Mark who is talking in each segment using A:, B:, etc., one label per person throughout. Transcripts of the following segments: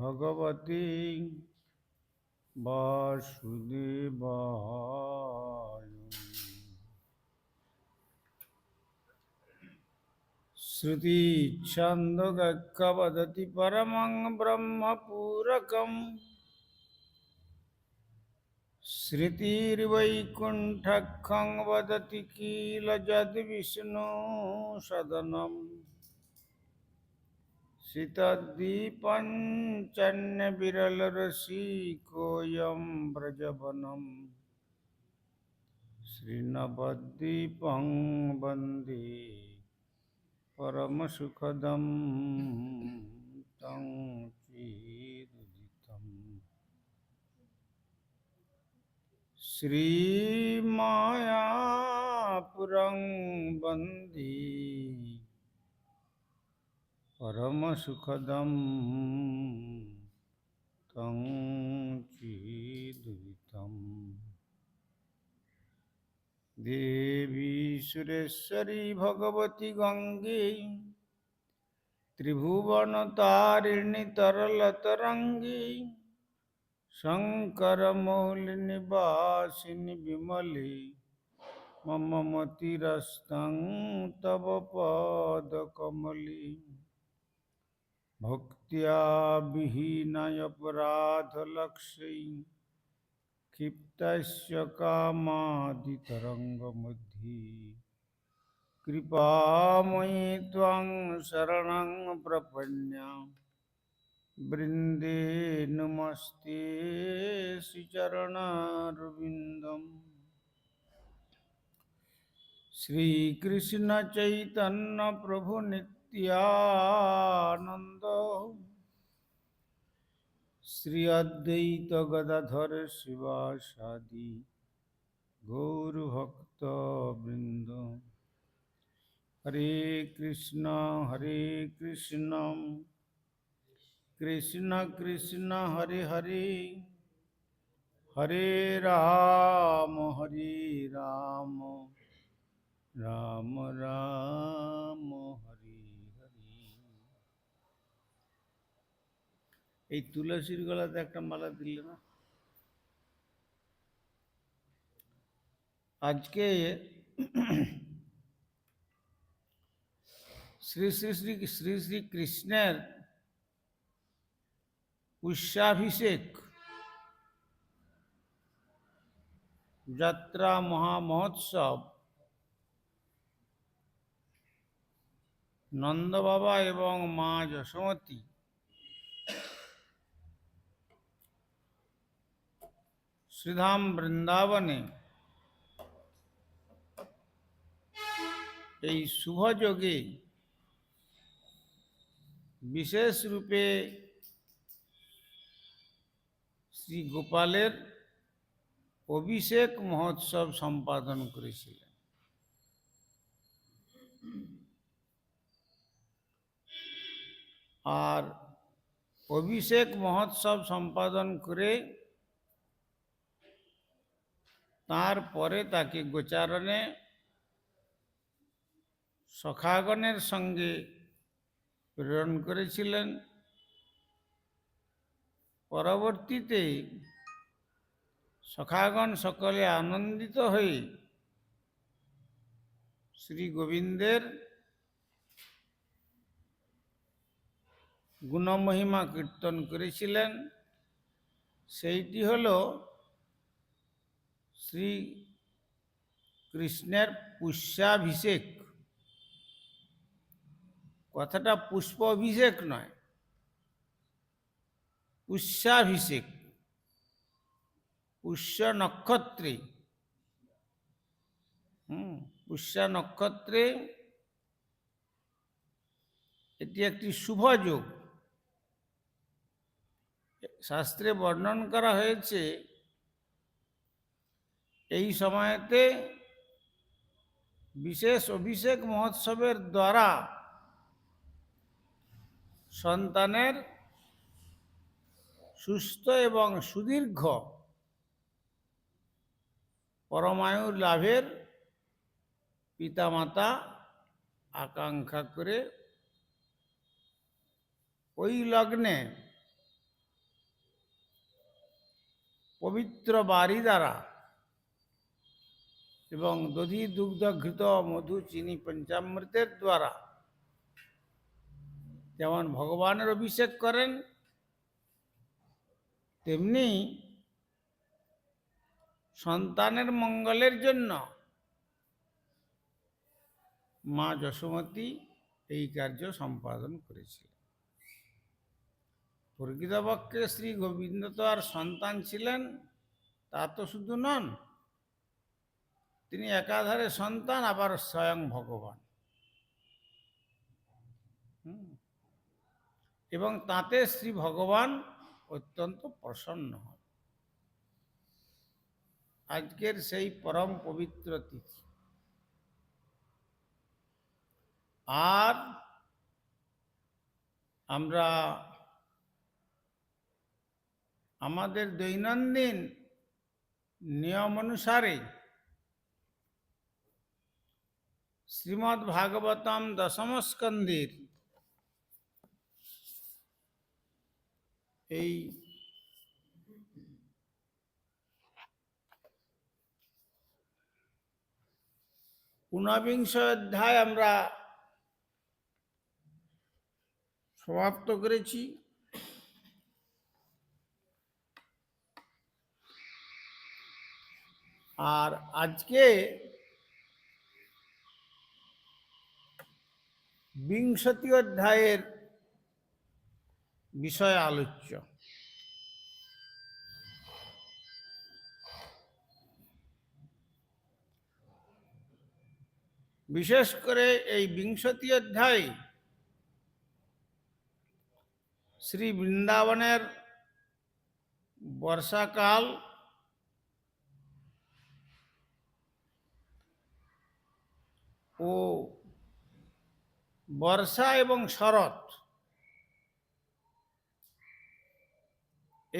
A: ভগবতী বাসুদেব শ্রুতি ছন্দগক্ষ বদতি পরমং বদতি श्रुतिर्वैकुण्ठखं वदति বিষ্ণু সদনম सितद्वीपञ्चन्यविरलरसिकोऽयं व्रजवनम् श्रीनवद्वीपं वन्दे परमसुखदं तं चिरुदितम् श्रीमायापुरं वन्दे परमसुखदं तं चिदुतं देवी सुरेश्वरी भगवती गङ्गे त्रिभुवनतारिणि तरलतरङ्गी शङ्करमौलिनिवासिनि विमले मम मतिरस्तं तव पदकमली भक्त्याभिहीनयपराधलक्षै क्षिप्तस्य कामादितरङ्गमध्ये कृपामयि त्वां शरणं प्रपन्या बृन्दे नमस्ते श्रीचरणारविन्दम् श्रीकृष्णचैतन्यप्रभुनित्य নিত্যানন্দ শ্রী অদ্বৈত গদাধর শিবাসাদি ভক্ত বৃন্দ হরে কৃষ্ণ হরে কৃষ্ণ কৃষ্ণ কৃষ্ণ হরে হরে হরে রাম হরে রাম রাম রাম এই তুলসীর গলাতে একটা মালা দিলে না আজকে শ্রী শ্রী শ্রী শ্রী শ্রী কৃষ্ণের পুষ্যাভিষেক যাত্রা মহামহোৎসব নন্দবাবা এবং মা যশোমতী श्रीधाम वृंदावन शुभ जगे विशेष रूपे श्री गोपाल अभिषेक महोत्सव सम्पादन कर अभिषेक महोत्सव सम्पादन कर তারপরে তাকে গোচারণে সখাগণের সঙ্গে প্রেরণ করেছিলেন পরবর্তীতে সখাগণ সকলে আনন্দিত হয়ে শ্রী গোবিন্দের গুণমহিমা কীর্তন করেছিলেন সেইটি হলো শ্রী কৃষ্ণের পুষ্যাভিষেক কথাটা পুষ্প অভিষেক নয় পুষ্যাভিষেক পুষ্য নক্ষত্রে হুম পুষ্যা নক্ষত্রে এটি একটি শুভ যোগ শাস্ত্রে বর্ণন করা হয়েছে এই সময়তে বিশেষ অভিষেক মহোৎসবের দ্বারা সন্তানের সুস্থ এবং সুদীর্ঘ পরমায়ু লাভের পিতামাতা আকাঙ্ক্ষা করে ওই লগ্নে পবিত্র বাড়ি দ্বারা এবং দধি দুগ্ধ ঘৃত মধু চিনি পঞ্চামৃতের দ্বারা যেমন ভগবানের অভিষেক করেন তেমনি সন্তানের মঙ্গলের জন্য মা যশোমতী এই কার্য সম্পাদন করেছিলেন প্রকৃতপক্ষে শ্রী গোবিন্দ তো আর সন্তান ছিলেন তা তো শুধু নন তিনি একাধারে সন্তান আবার স্বয়ং ভগবান এবং তাতে শ্রী ভগবান অত্যন্ত প্রসন্ন হন আজকের সেই পরম পবিত্র তিথি আর আমরা আমাদের দৈনন্দিন নিয়ম অনুসারে শ্রীমদ্ভাগবতম স্কন্ধের এই ঊনবিংশ অধ্যায় আমরা সমাপ্ত করেছি আর আজকে বিংশতি অধ্যায়ের বিষয় আলোচ্য বিশেষ করে এই বিংশতি অধ্যায় শ্রী বৃন্দাবনের বর্ষাকাল ও বর্ষা এবং শরৎ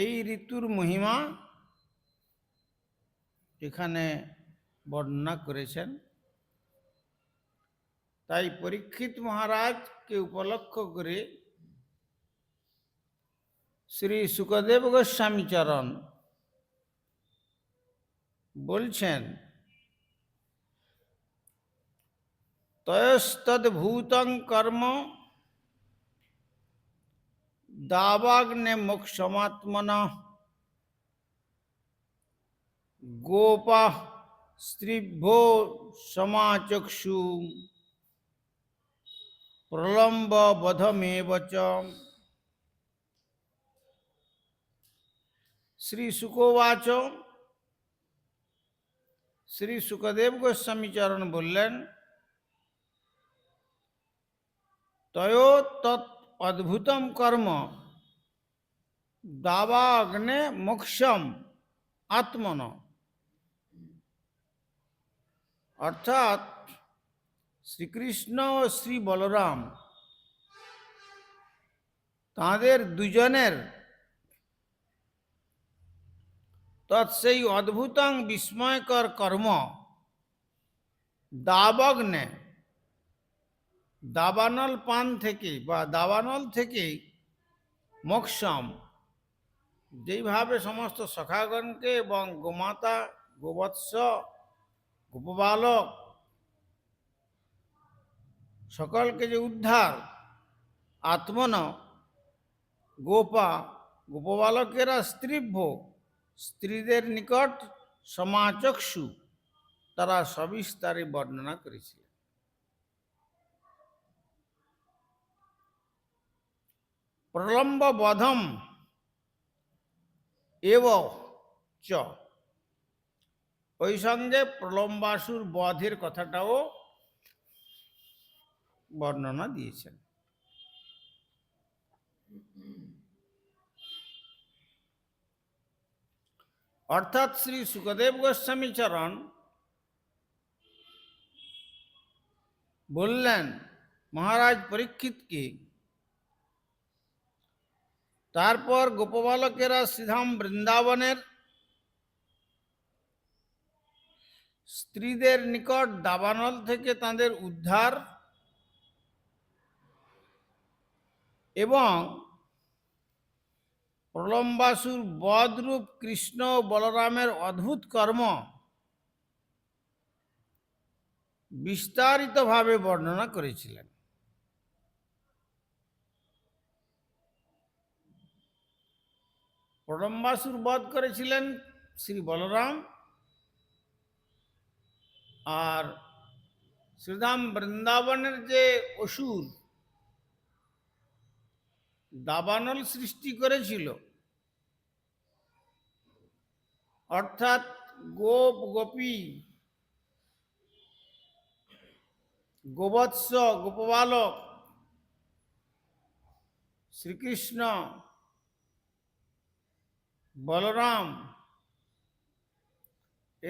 A: এই ঋতুর মহিমা এখানে বর্ণনা করেছেন তাই পরীক্ষিত মহারাজকে উপলক্ষ করে শ্রী সুখদেব গোস্বামীচরণ বলছেন तयस्तभूत कर्म दावाग्ने मोक्षमात्मना गोपा स्त्रीभ्यो समाचक्षु प्रलम्ब बधमेव श्री सुकोवाच श्री सुखदेव गोस्वामी चरण बोलें তয়ো তৎ অদ্ভুতম কর্ম দাবাগ্নে মোক্ষম আত্মন অর্থাৎ শ্রীকৃষ্ণ ও শ্রী বলরাম তাদের দুজনের তৎ সেই অদ্ভুতং বিস্ময়কর কর্ম দাবগ্নে দাবানল পান থেকে বা দাবানল থেকেই মক্ষম যেইভাবে সমস্ত সখাগণকে এবং গোমাতা গোবৎস গোপবালক সকলকে যে উদ্ধার আত্মন গোপা গোপবালকেরা স্ত্রীভ্য স্ত্রীদের নিকট সমাচক্ষু তারা সবিস্তারে বর্ণনা করেছিল প্রলম্ব বধম এব চ ওই সঙ্গে প্রলম্বাসুর বধের কথাটাও বর্ণনা দিয়েছেন অর্থাৎ শ্রী সুখদেব গোস্বামী চরণ বললেন মহারাজ পরীক্ষিতকে তারপর গোপবালকেরা শ্রীধাম বৃন্দাবনের স্ত্রীদের নিকট দাবানল থেকে তাদের উদ্ধার এবং প্রলম্বাসুর বদরূপ কৃষ্ণ বলরামের অদ্ভুত কর্ম বিস্তারিতভাবে বর্ণনা করেছিলেন প্রলম্বাসুর বধ করেছিলেন শ্রী বলরাম আর শ্রীধাম বৃন্দাবনের যে অসুর দাবানল সৃষ্টি করেছিল অর্থাৎ গোপ গোপী গোবৎস গোপবালক শ্রীকৃষ্ণ বলরাম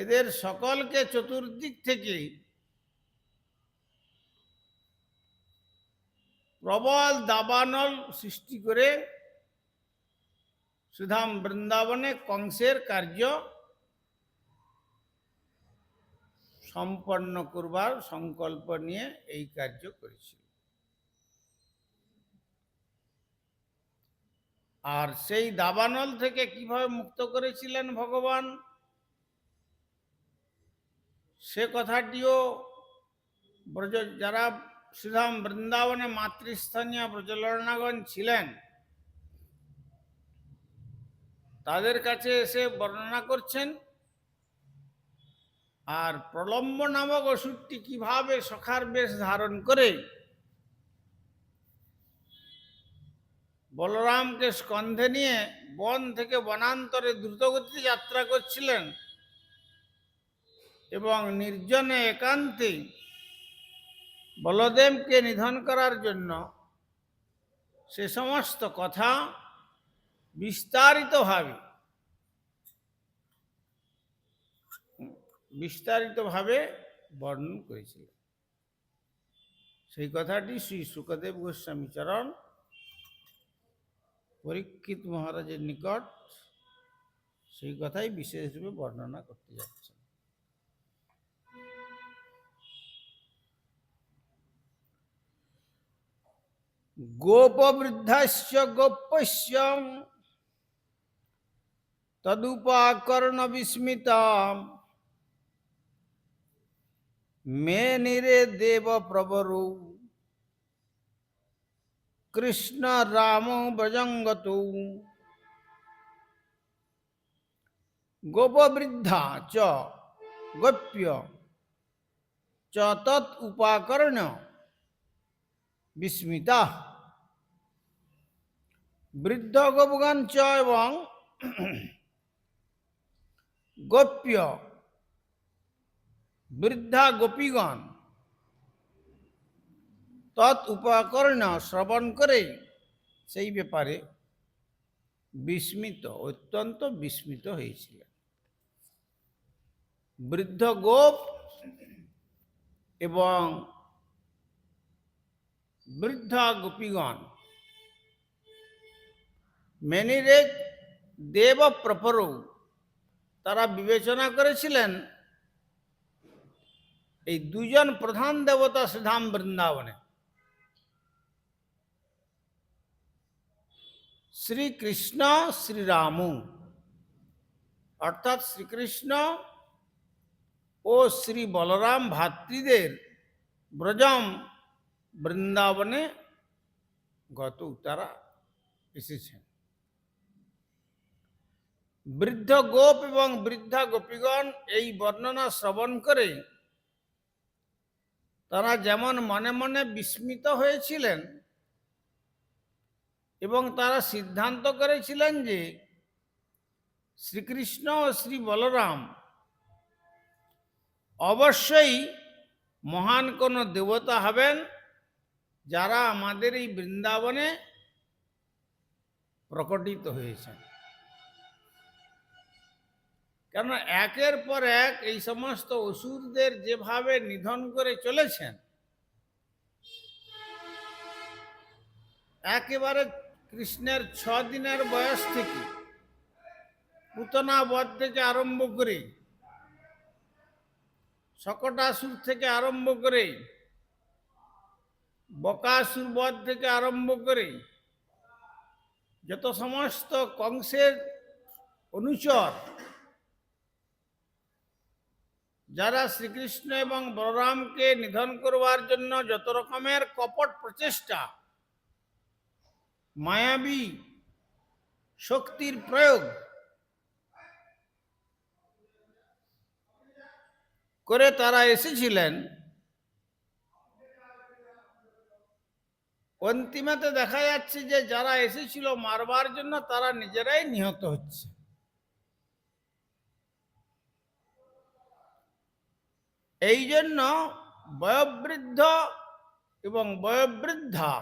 A: এদের সকলকে চতুর্দিক থেকে প্রবল দাবানল সৃষ্টি করে সুধাম বৃন্দাবনে কংসের কার্য সম্পন্ন করবার সংকল্প নিয়ে এই কার্য করেছিল আর সেই দাবানল থেকে কিভাবে মুক্ত করেছিলেন ভগবান সে কথাটিও ব্রজ যারা শ্রীধাম বৃন্দাবনে মাতৃস্থানীয় প্রচলনাগণ ছিলেন তাদের কাছে এসে বর্ণনা করছেন আর প্রলম্ব নামক ওষুধটি কিভাবে সখার বেশ ধারণ করে বলরামকে স্কন্ধে নিয়ে বন থেকে বনান্তরে দ্রুতগতিতে যাত্রা করছিলেন এবং নির্জনে একান্তে বলদেবকে নিধন করার জন্য সে সমস্ত কথা বিস্তারিতভাবে বিস্তারিতভাবে বর্ণন করেছিলেন সেই কথাটি শ্রী সুখদেব গোস্বামী চরণ পরীক্ষিত মহারাজের নিকট সেই কথাই বিশেষরূপে বর্ণনা করতে যাচ্ছেন গোপবৃদ্ধাশ্চ গোপ্যস্য তদুপাকর্ণ বিস্মিতা মে নিরে দেব প্রবরূপ কৃষ্ণ রাম ব্রজঙ্গত গোপবৃদ্ধা চ গোপ্য চ তৎ উপাকরণ বিস্মিতা বৃদ্ধ গোপগান চ এবং গোপ্য বৃদ্ধা গোপীগণ তৎ উপকরণ শ্রবণ করে সেই ব্যাপারে বিস্মিত অত্যন্ত বিস্মিত হয়েছিলেন বৃদ্ধ গোপ এবং বৃদ্ধ গোপীগণ মেনিরে দেব প্রপর তারা বিবেচনা করেছিলেন এই দুজন প্রধান দেবতা শ্রীধাম বৃন্দাবনে শ্রীকৃষ্ণ শ্রীরাম অর্থাৎ শ্রীকৃষ্ণ ও শ্রী বলরাম ভাতৃদের ব্রজম বৃন্দাবনে গত তারা এসেছেন বৃদ্ধ গোপ এবং বৃদ্ধা গোপীগণ এই বর্ণনা শ্রবণ করে তারা যেমন মনে মনে বিস্মিত হয়েছিলেন এবং তারা সিদ্ধান্ত করেছিলেন যে শ্রীকৃষ্ণ ও শ্রী বলরাম অবশ্যই মহান কোনো দেবতা হবেন যারা আমাদের এই বৃন্দাবনে প্রকটিত হয়েছেন কেন একের পর এক এই সমস্ত অসুরদের যেভাবে নিধন করে চলেছেন একেবারে কৃষ্ণের ছ দিনের বয়স থেকে পুতনা বধ থেকে আরম্ভ করে শকটাসুর থেকে আরম্ভ করে বকাসুর বধ থেকে আরম্ভ করে যত সমস্ত কংসের অনুচর যারা শ্রীকৃষ্ণ এবং বলরামকে নিধন করবার জন্য যত রকমের কপট প্রচেষ্টা মায়াবী শক্তির প্রয়োগ করে তারা এসেছিলেন অন্তিমাতে দেখা যাচ্ছে যে যারা এসেছিল মারবার জন্য তারা নিজেরাই নিহত হচ্ছে এই জন্য বয়োবৃদ্ধ এবং বয়োবৃদ্ধা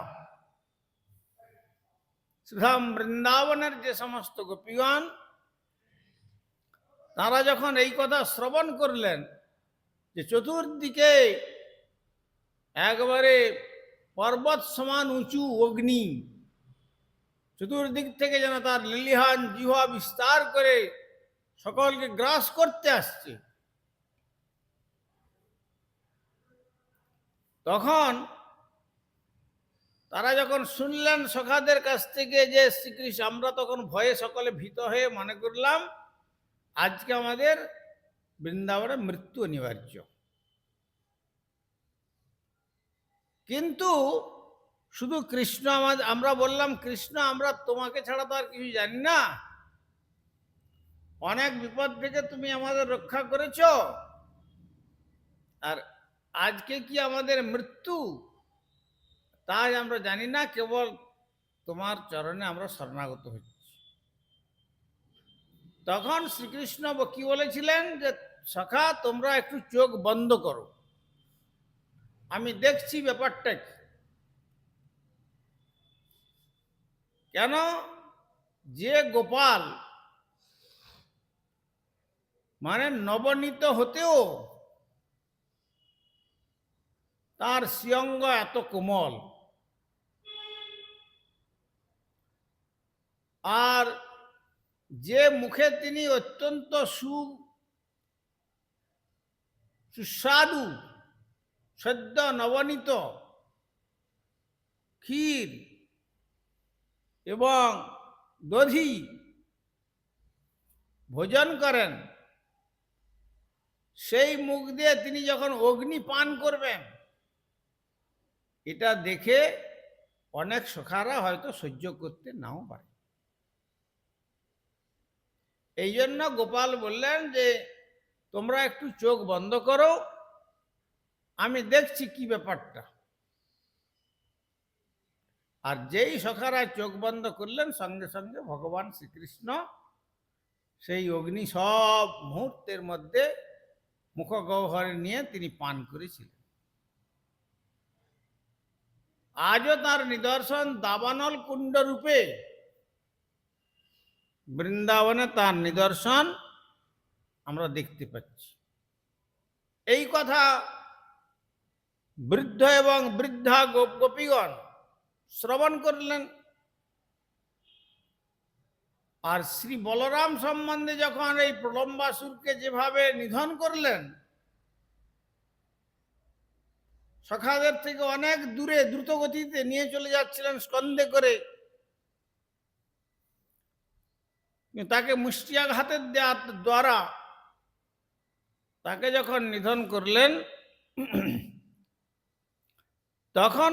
A: সুধাম বৃন্দাবনের যে সমস্ত গোপীগণ তারা যখন এই কথা শ্রবণ করলেন যে চতুর্দিকে একবারে পর্বত সমান উঁচু অগ্নি চতুর্দিক থেকে যেন তার লিলিহান জিহা বিস্তার করে সকলকে গ্রাস করতে আসছে তখন তারা যখন শুনলেন সখাদের কাছ থেকে যে শ্রীকৃষ্ণ আমরা তখন ভয়ে সকলে ভীত হয়ে মনে করলাম আজকে আমাদের বৃন্দাবনে মৃত্যু অনিবার্য কিন্তু শুধু কৃষ্ণ আমাদের আমরা বললাম কৃষ্ণ আমরা তোমাকে ছাড়া তো আর কিছু জানি না অনেক বিপদ থেকে তুমি আমাদের রক্ষা করেছ আর আজকে কি আমাদের মৃত্যু তাই আমরা জানি না কেবল তোমার চরণে আমরা শরণাগত হচ্ছি তখন শ্রীকৃষ্ণ কি বলেছিলেন যে সখা তোমরা একটু চোখ বন্ধ করো আমি দেখছি ব্যাপারটা কি কেন যে গোপাল মানে নবনীত হতেও তার সিয়ঙ্গ এত কোমল আর যে মুখে তিনি অত্যন্ত সু সুস্বাদু সদ্য নবনীত ক্ষীর এবং দধি ভোজন করেন সেই মুখ দিয়ে তিনি যখন অগ্নি পান করবেন এটা দেখে অনেক সখারা হয়তো সহ্য করতে নাও পারে এই জন্য গোপাল বললেন যে তোমরা একটু চোখ বন্ধ করো আমি দেখছি কি ব্যাপারটা আর যেই সখারা চোখ বন্ধ করলেন সঙ্গে সঙ্গে ভগবান শ্রীকৃষ্ণ সেই অগ্নি সব মুহূর্তের মধ্যে মুখগহ্বরে নিয়ে তিনি পান করেছিলেন আজও তার নিদর্শন দাবানল কুণ্ড রূপে বৃন্দাবনে তার নিদর্শন আমরা দেখতে পাচ্ছি এই কথা বৃদ্ধ এবং বৃদ্ধা গোপীগণ শ্রবণ করলেন আর শ্রী বলরাম সম্বন্ধে যখন এই প্রলম্বাসুরকে যেভাবে নিধন করলেন সখাদের থেকে অনেক দূরে দ্রুতগতিতে নিয়ে চলে যাচ্ছিলেন স্কন্দে করে তাকে মুষ্টিয়াঘাতের দ্বারা তাকে যখন নিধন করলেন তখন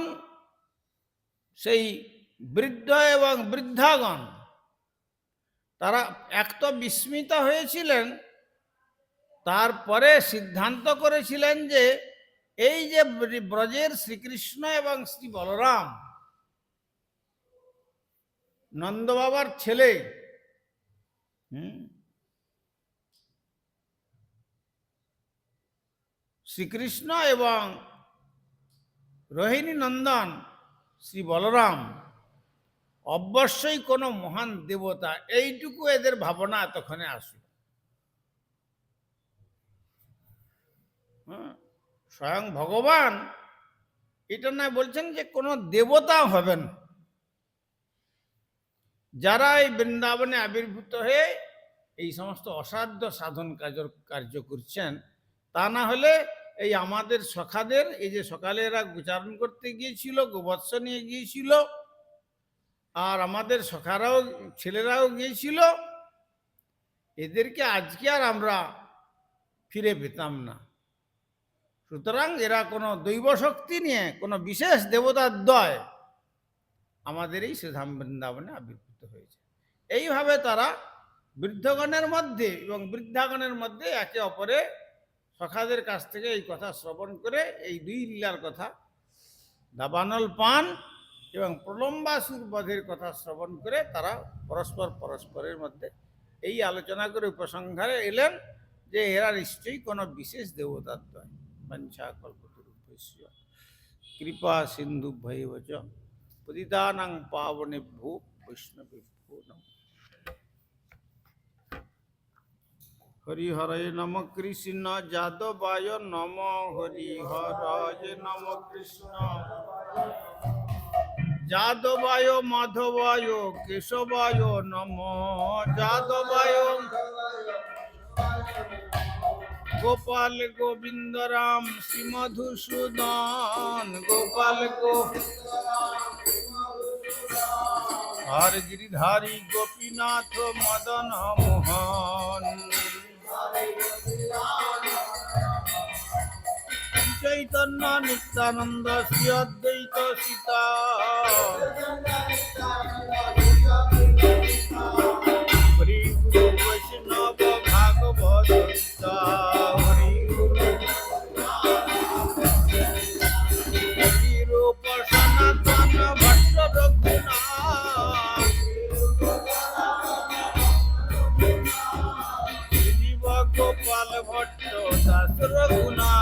A: সেই বৃদ্ধ এবং বৃদ্ধাগণ তারা এক তো বিস্মিত হয়েছিলেন তারপরে সিদ্ধান্ত করেছিলেন যে এই যে ব্রজের শ্রীকৃষ্ণ এবং শ্রী বলরাম নন্দবাবার ছেলে হুম শ্রীকৃষ্ণ এবং রোহিণী নন্দন শ্রী বলরাম অবশ্যই কোনো মহান দেবতা এইটুকু এদের ভাবনা এতক্ষণে আসবে স্বয়ং ভগবান এটা নয় বলছেন যে কোনো দেবতা হবেন যারা এই বৃন্দাবনে আবির্ভূত হয়ে এই সমস্ত অসাধ্য সাধন কাজ কার্য করছেন তা না হলে এই আমাদের সখাদের এই যে সকালে এরা উচ্চারণ করতে গিয়েছিল গোবৎস নিয়ে গিয়েছিল আর আমাদের সখারাও ছেলেরাও গিয়েছিল এদেরকে আজকে আর আমরা ফিরে পেতাম না সুতরাং এরা কোনো দৈব শক্তি নিয়ে কোনো বিশেষ দেবতার দয় আমাদের এই শ্রীধাম বৃন্দাবনে আবির্ভূত হয়েছে এইভাবে তারা বৃদ্ধগণের মধ্যে এবং বৃদ্ধাগণের মধ্যে একে অপরে সখাদের কাছ থেকে এই কথা শ্রবণ করে এই দুই লীলার কথা দাবানল পান এবং প্রলম্বাসুর বধের কথা শ্রবণ করে তারা পরস্পর পরস্পরের মধ্যে এই আলোচনা করে উপসংহারে এলেন যে এরা নিশ্চয়ই কোনো বিশেষ দেবতার নয় বাঞ্ছা কল্পতরূপস্য কৃপা সিন্ধু ভৈবচ পতিতানাং পাবনেভ্যো বৈষ্ণবেভ্যো নম হরিহরয় নম কৃষ্ণ যাদবায় নম হরিহরয় নম কৃষ্ণ যাদবায় মাধবায় কেশবায় নম যাদবায় গোপাল গোবিন্দ রাম শ্রীমধুসূদন গোপাল গোবিন্দ আর গিরিধারী গোপীনাথ মদন মোহন চৈতন্য নিত্যানন্দ শ্রী অদ্বৈত সীতা শ্রী গুরু বৈষ্ণব ভাগবত cosas rojunas.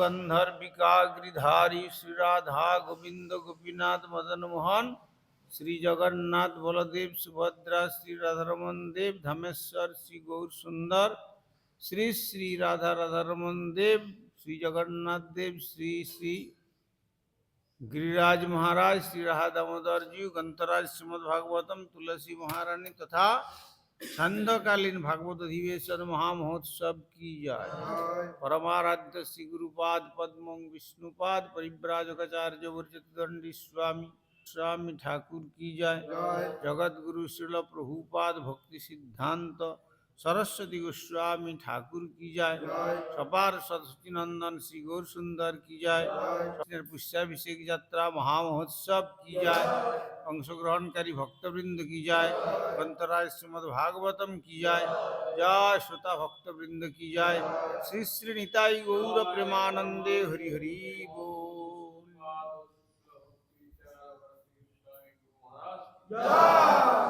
A: गंधर्विका गिरिधारी श्री राधा गोविंद गोपीनाथ मदन मोहन श्री जगन्नाथ बलदेव सुभद्रा श्री राधारमन देव धमेश्वर श्री गौर सुंदर श्री श्री राधा राधारमन देव श्री जगन्नाथ देव श्री श्री गिरिराज महाराज श्री राधा दामोदर जी गंतराज श्रीमद भागवतम तुलसी महारानी तथा छंदकालीन भागवत अधिवेशन महामहोत्सव की जय परमाराध्य श्री गुरुपाद पद्म विष्णुपाद परिव्राजकाचार्य वर्चतुदंडी स्वामी स्वामी ठाकुर की जय जगत गुरु श्रील प्रभुपाद भक्ति सिद्धांत सरस्वती गोस्वामी ठाकुर की जाय सपार सरस्वती नंदन श्री गौर सुंदर की जय पुष्याभिषेक यात्रा महामहोत्सव की जय अंशग्रहणकारी भक्तवृंद की जाय अंतराय श्रीमद भागवतम की जाय जय श्रोता भक्तवृंद की जाय श्री श्री निताई गौर प्रेमानंदे हरि हरि Yeah! yeah.